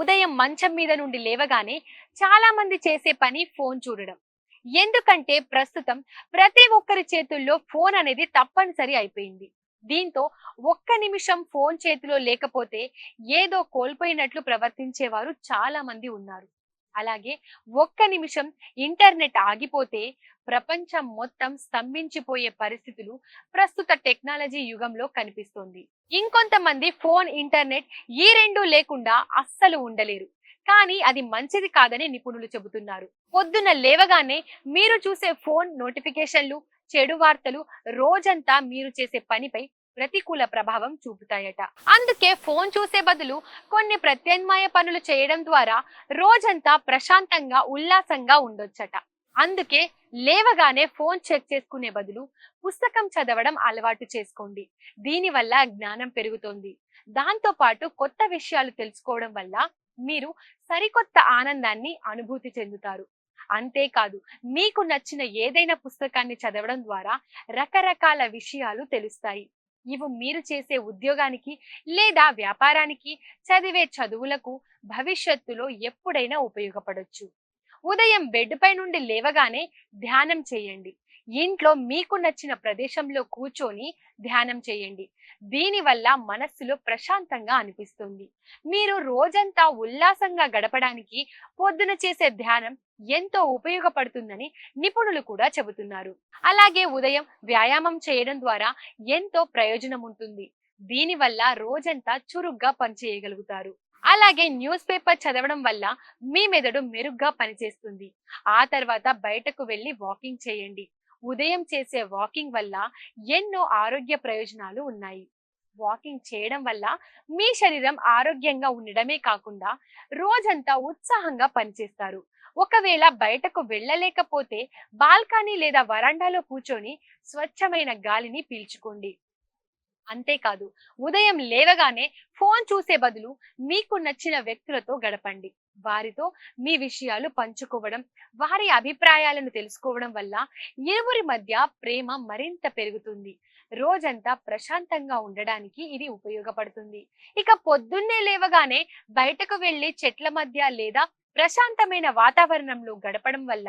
ఉదయం మంచం మీద నుండి లేవగానే చాలా మంది చేసే పని ఫోన్ చూడడం. ఎందుకంటే ప్రస్తుతం ప్రతి ఒక్కరి చేతుల్లో ఫోన్ అనేది తప్పనిసరి అయిపోయింది. దీంతో ఒక్క నిమిషం ఫోన్ చేతిలో లేకపోతే ఏదో కోల్పోయినట్లు ప్రవర్తించేవారు చాలా మంది ఉన్నారు. అలాగే ఒక్క నిమిషం ఇంటర్నెట్ ఆగిపోతే ప్రపంచం మొత్తం స్తంభించిపోయే పరిస్థితులు ప్రస్తుత టెక్నాలజీ యుగంలో కనిపిస్తోంది. ఇంకొంతమంది ఫోన్ ఇంటర్నెట్ ఈ రెండు లేకుండా అస్సలు ఉండలేరు. కానీ అది మంచిది కాదని నిపుణులు చెబుతున్నారు. పొద్దున లేవగానే మీరు చూసే ఫోన్ నోటిఫికేషన్లు చెడు వార్తలు రోజంతా మీరు చేసే పనిపై ప్రతికూల ప్రభావం చూపుతాయట. అందుకే ఫోన్ చూసే బదులు కొన్ని ప్రత్యామ్నాయ పనులు చేయడం ద్వారా రోజంతా ప్రశాంతంగా ఉల్లాసంగా ఉండొచ్చట. అందుకే లేవగానే ఫోన్ చెక్ చేసుకునే బదులు పుస్తకం చదవడం అలవాటు చేసుకోండి. దీనివల్ల జ్ఞానం పెరుగుతోంది. దాంతో పాటు కొత్త విషయాలు తెలుసుకోవడం వల్ల మీరు సరికొత్త ఆనందాన్ని అనుభూతి చెందుతారు. అంతేకాదు మీకు నచ్చిన ఏదైనా పుస్తకాన్ని చదవడం ద్వారా రకరకాల విషయాలు తెలుస్తాయి. ఇవి మీరు చేసే ఉద్యోగానికి లేదా వ్యాపారానికి చదివే చదువులకు భవిష్యత్తులో ఎప్పుడైనా ఉపయోగపడొచ్చు. ఉదయం బెడ్ పై నుండి లేవగానే ధ్యానం చేయండి. ఇంట్లో మీకు నచ్చిన ప్రదేశంలో కూర్చొని ధ్యానం చేయండి. దీనివల్ల మనస్సులో ప్రశాంతంగా అనిపిస్తుంది. మీరు రోజంతా ఉల్లాసంగా గడపడానికి పొద్దున చేసే ధ్యానం ఎంతో ఉపయోగపడుతుందని నిపుణులు కూడా చెబుతున్నారు. అలాగే ఉదయం వ్యాయామం చేయడం ద్వారా ఎంతో ప్రయోజనం ఉంటుంది. దీనివల్ల రోజంతా చురుగ్గా పనిచేయగలుగుతారు అలాగే న్యూస్ పేపర్ చదవడం వల్ల మీ మెదడు మెరుగ్గా పనిచేస్తుంది. ఆ తర్వాత బయటకు వెళ్ళి వాకింగ్ చేయండి. ఉదయం చేసే వాకింగ్ వల్ల ఎన్నో ఆరోగ్య ప్రయోజనాలు ఉన్నాయి. వాకింగ్ చేయడం వల్ల మీ శరీరం ఆరోగ్యంగా ఉండడమే కాకుండా రోజంతా ఉత్సాహంగా పనిచేస్తారు. ఒకవేళ బయటకు వెళ్ళలేకపోతే బాల్కనీ లేదా వరండాలో కూర్చొని స్వచ్ఛమైన గాలిని పీల్చుకోండి. అంతేకాదు ఉదయం లేవగానే ఫోన్ చూసే బదులు మీకు నచ్చిన వ్యక్తులతో గడపండి. వారితో మీ విషయాలు పంచుకోవడం వారి అభిప్రాయాలను తెలుసుకోవడం వల్ల ఇరువురి మధ్య ప్రేమ మరింత పెరుగుతుంది. రోజంతా ప్రశాంతంగా ఉండడానికి ఇది ఉపయోగపడుతుంది. ఇక పొద్దున్నే లేవగానే బయటకు వెళ్ళి చెట్ల మధ్య లేదా ప్రశాంతమైన వాతావరణంలో గడపడం వల్ల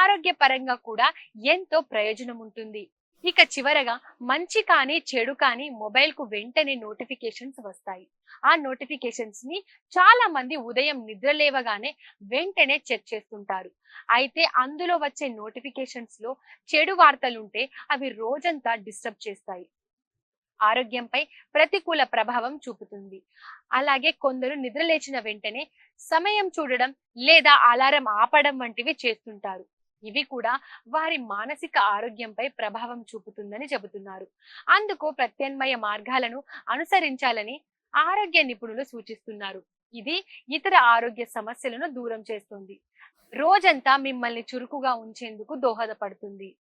ఆరోగ్యపరంగా కూడా ఎంతో ప్రయోజనం ఉంటుంది. ఇక చివరగా మంచి కానీ చెడు కానీ మొబైల్కు వెంటనే నోటిఫికేషన్స్ వస్తాయి. ఆ నోటిఫికేషన్స్ని చాలా మంది ఉదయం నిద్ర లేవగానే వెంటనే చెక్ చేస్తుంటారు. అయితే అందులో వచ్చే నోటిఫికేషన్స్లో చెడు వార్తలుంటే అవి రోజంతా డిస్టర్బ్ చేస్తాయి. ఆరోగ్యంపై ప్రతికూల ప్రభావం చూపుతుంది. అలాగే కొందరు నిద్ర లేచిన వెంటనే సమయం చూడడం లేదా అలారం ఆపడం వంటివి చేస్తుంటారు. ఇవి కూడా వారి మానసిక ఆరోగ్యంపై ప్రభావం చూపుతుందని చెబుతున్నారు. అందుకు ప్రత్యామ్నాయ మార్గాలను అనుసరించాలని ఆరోగ్య నిపుణులు సూచిస్తున్నారు. ఇది ఇతర ఆరోగ్య సమస్యలను దూరం చేస్తుంది. రోజంతా మిమ్మల్ని చురుకుగా ఉంచేందుకు దోహదపడుతుంది.